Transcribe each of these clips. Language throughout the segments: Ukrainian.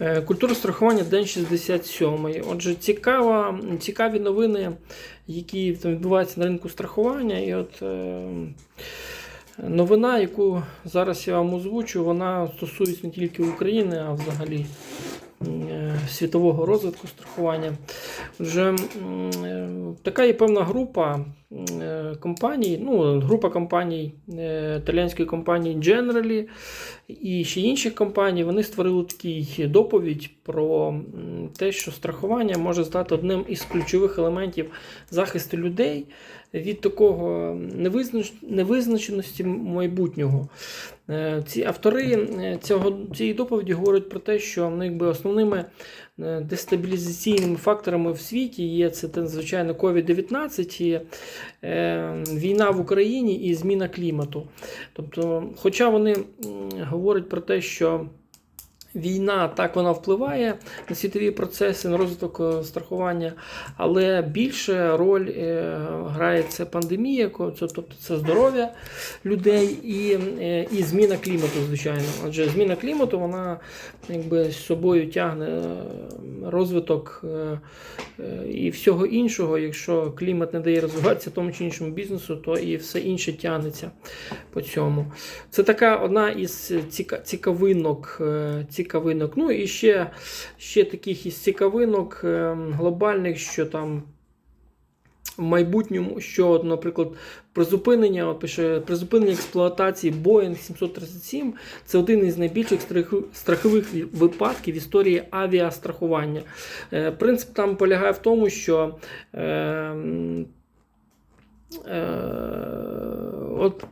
Е, Культура страхування день 67. Отже, цікава, цікаві новини, які там відбуваються на ринку страхування. І от е, новина, яку зараз я вам озвучу, вона стосується не тільки України, а взагалі е, світового розвитку страхування. Отже, така є певна група компаній, ну, група компаній е, італійської компанії Generali і ще інших компаній, вони створили такий доповідь про те, що страхування може стати одним із ключових елементів захисту людей від такого невизнач... невизначеності майбутнього. Е, Ці автори е, цього, цієї доповіді говорять про те, що ну, якби основними е, дестабілізаційними факторами в світі є це, надзвичайно звичайно, COVID-19, і, е, війна в Україні і зміна клімату. Тобто, хоча вони говорять про те, що Війна так вона впливає на світові процеси, на розвиток е, страхування, але більше роль е, грає це пандемія, тобто це здоров'я людей і, е, і зміна клімату, звичайно. Адже зміна клімату вона якби з собою тягне розвиток е, е, і всього іншого. Якщо клімат не дає розвиватися тому чи іншому бізнесу, то і все інше тягнеться по цьому. Це така одна із цікавинок. е, цікавинок. Ну і ще, ще таких із цікавинок е, глобальних, що там. В майбутньому, що, наприклад, призупинення, от пише, призупинення експлуатації Boeing 737 це один із найбільших страхових випадків в історії авіастрахування. Е, принцип там полягає в тому, що е, е, от,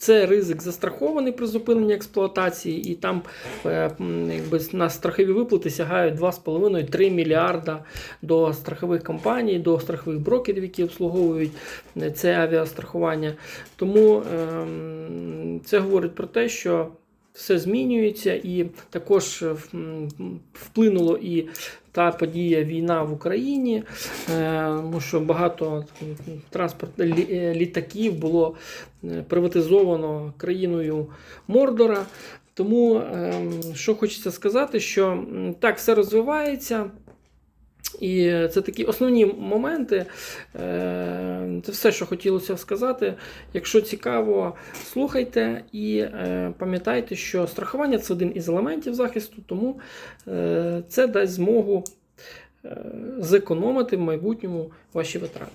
це ризик застрахований при зупиненні експлуатації, і там е, якби, на страхові виплати сягають 2,5-3 мільярда до страхових компаній, до страхових брокерів, які обслуговують е, це авіастрахування. Тому ем, це говорить про те, що все змінюється, і також е, вплинуло і та подія війна в Україні, е, тому що багато транспорт е, літаків було приватизовано країною Мордора. Тому ем, що хочеться сказати, що так все розвивається. І це такі основні моменти. Е, Це все, що хотілося сказати. Якщо цікаво, слухайте і е, пам'ятайте, що страхування це один із елементів захисту, тому е, це дасть змогу зекономити в майбутньому ваші витрати.